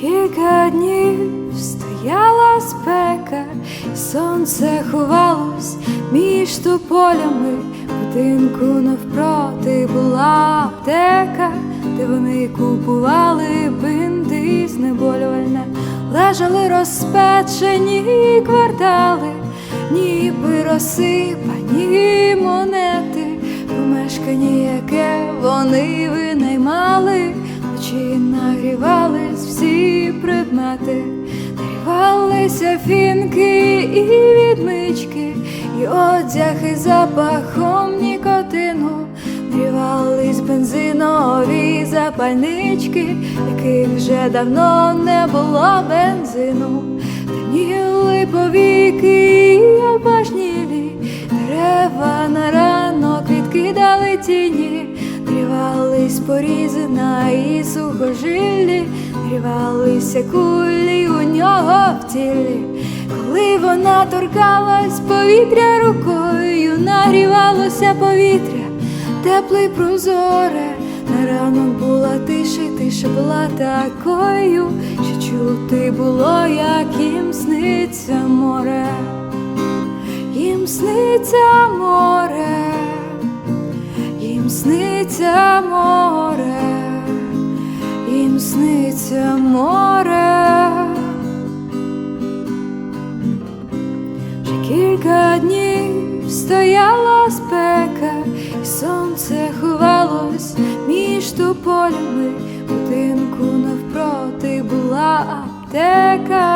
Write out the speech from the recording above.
Кілька днів стояла спека, і сонце ховалось між тополями. Будинку навпроти була аптека, де вони купували бинти знеболювальне. Лежали розпечені квартали, ніби розсипані монети, помешкання, яке вони винаймали, всі предмети, нагрівалися фінки і відмички, і одяг із запахом нікотину, нагрівались бензинові запальнички, яких вже давно не було бензину, темніли повіки і обажнілі, дерева на ранок відкидали тіні, нагрівались порізина і сухожилі, нагрівалися кулі у нього в тілі. Коли вона торкалась повітря рукою, нагрівалося повітря, тепле й прозоре. На ранок була тиша, тиша була такою, що чути було, як їм сниться море, їм сниться море, сниться море, сниться море. Вже кілька днів стояла спека, і сонце ховалось між тополями. Будинку навпроти була аптека.